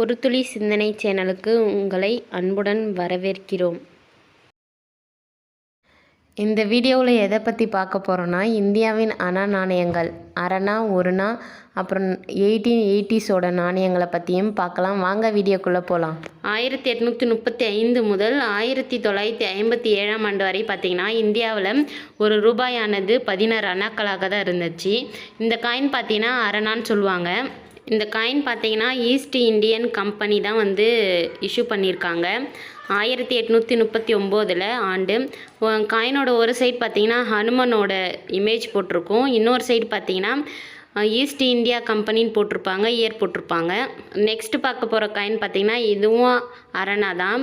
ஒரு துளி சிந்தனை சேனலுக்கு உங்களை அன்புடன் வரவேற்கிறோம். இந்த வீடியோவில் எதை பற்றி பார்க்க போகிறோன்னா இந்தியாவின் அணா நாணயங்கள். அரணா ஒருனா அப்புறம் எயிட்டீன் எயிட்டிஸோட நாணயங்களை பற்றியும் பார்க்கலாம். வாங்க வீடியோக்குள்ளே போகலாம் ஆயிரத்தி எட்நூற்றி முப்பத்தி ஐந்து முதல் ஆயிரத்தி தொள்ளாயிரத்தி ஐம்பத்தி ஏழாம் ஆண்டு வரை பார்த்திங்கன்னா இந்தியாவில் ஒரு ரூபாயானது பதினாறு அணாக்களாக தான் இருந்துச்சு. இந்த காயின் பார்த்தீங்கன்னா அரணான்னு சொல்லுவாங்க. இந்த காயின் பார்த்தீங்கன்னா ஈஸ்ட் இந்தியன் கம்பெனி தான் வந்து இஷ்யூ பண்ணியிருக்காங்க. ஆயிரத்தி எட்நூற்றி முப்பத்தி ஒம்போதில் ஆண்டு. காயினோட ஒரு சைடு பார்த்தீங்கன்னா ஹனுமனோட இமேஜ் போட்டிருக்கும். இன்னொரு சைடு பார்த்தீங்கன்னா ஈஸ்ட் இந்தியா கம்பெனின்னு போட்டிருப்பாங்க இயர் போட்டிருப்பாங்க. நெக்ஸ்ட்டு பார்க்க போகிற காயின் பார்த்தீங்கன்னா இதுவும் அரணா தான்.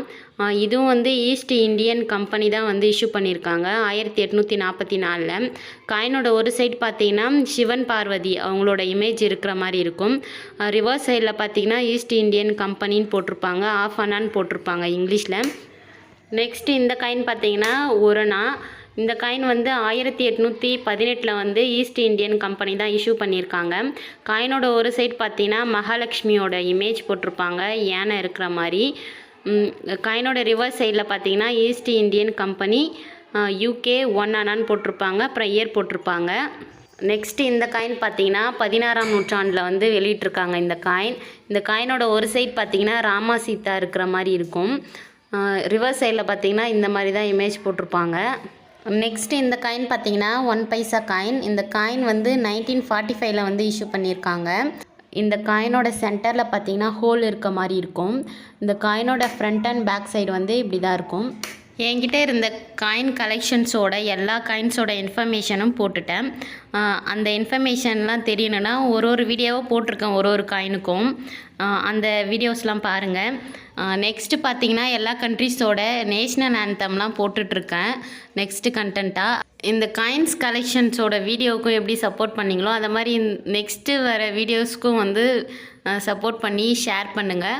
இதுவும் வந்து ஈஸ்ட் இந்தியன் கம்பெனி தான் வந்து இஷ்யூ பண்ணியிருக்காங்க ஆயிரத்தி எட்நூற்றி நாற்பத்தி நாலில். காயினோட ஒரு சைடு பார்த்தீங்கன்னா சிவன் பார்வதி அவங்களோட இமேஜ் இருக்கிற மாதிரி இருக்கும். ரிவர்ஸ் சைடில் பார்த்தீங்கன்னா ஈஸ்ட் இந்தியன் கம்பெனின்னு போட்டிருப்பாங்க ஆஃப் அண்ணான்னு போட்டிருப்பாங்க இங்கிலீஷில் நெக்ஸ்ட் இந்த காயின் பார்த்தீங்கன்னா ஒரணா இந்த காயின் வந்து ஆயிரத்தி எட்நூற்றி பதினெட்டில் வந்து ஈஸ்ட் இந்தியன் கம்பெனி தான் இஷ்யூ பண்ணியிருக்காங்க. காயினோட ஒரு சைட் பார்த்தீங்கன்னா மகாலட்சுமியோட இமேஜ் போட்டிருப்பாங்க. யானை இருக்கிற மாதிரி. காயினோட ரிவர்ஸ் சைடில் பார்த்தீங்கன்னா East Indian Company UK one அண்ணான்னு போட்டிருப்பாங்க. அப்புறம் இயர் போட்டிருப்பாங்க. நெக்ஸ்ட் இந்த காயின் பார்த்தீங்கன்னா பதினாறாம் நூற்றாண்டில் வந்து வெளியிட்டிருக்காங்க இந்த காயின் இந்த காயினோட ஒரு சைட் பார்த்தீங்கன்னா ராமா சீதா இருக்கிற மாதிரி இருக்கும். ரிவர்ஸ் சைடில் பார்த்தீங்கன்னா இந்த மாதிரி தான் இமேஜ் போட்டிருப்பாங்க. நெக்ஸ்ட் இந்த காயின் பார்த்தீங்கன்னா ஒன் பைசா காயின் இந்த காயின் வந்து நைன்டீன் ஃபார்ட்டி ஃபைவ்ல வந்து இஷ்யூ பண்ணியிருக்காங்க. இந்த காயினோட சென்டரில் பார்த்தீங்கன்னா ஹோல் இருக்க மாதிரி இருக்கும். இந்த காயினோட ஃப்ரண்ட் அண்ட் பேக் சைடு வந்து இப்படி தான் இருக்கும். என்கிட்ட இருந்த காயின் கலெக்ஷன்ஸோட எல்லா காயின்ஸோட இன்ஃபர்மேஷனும் போட்டுட்டேன். அந்த இன்ஃபர்மேஷன்லாம் தெரியணும்னா ஒரு ஒரு வீடியோவாக போட்டிருக்கேன் ஒரு ஒரு காயினுக்கும் அந்த வீடியோஸ்லாம் பாருங்கள் நெக்ஸ்ட்டு பார்த்தீங்கன்னா எல்லா கண்ட்ரீஸோட நேஷ்னல் ஆந்தம்லாம் போட்டுட்ருக்கேன் நெக்ஸ்ட்டு கண்டென்ட்டாக இந்த காயின்ஸ் கலெக்ஷன்ஸோட வீடியோவுக்கும் எப்படி சப்போர்ட் பண்ணீங்களோ அந்த மாதிரி நெக்ஸ்ட்டு வர வீடியோஸ்க்கும் வந்து சப்போர்ட் பண்ணி ஷேர் பண்ணுங்கள்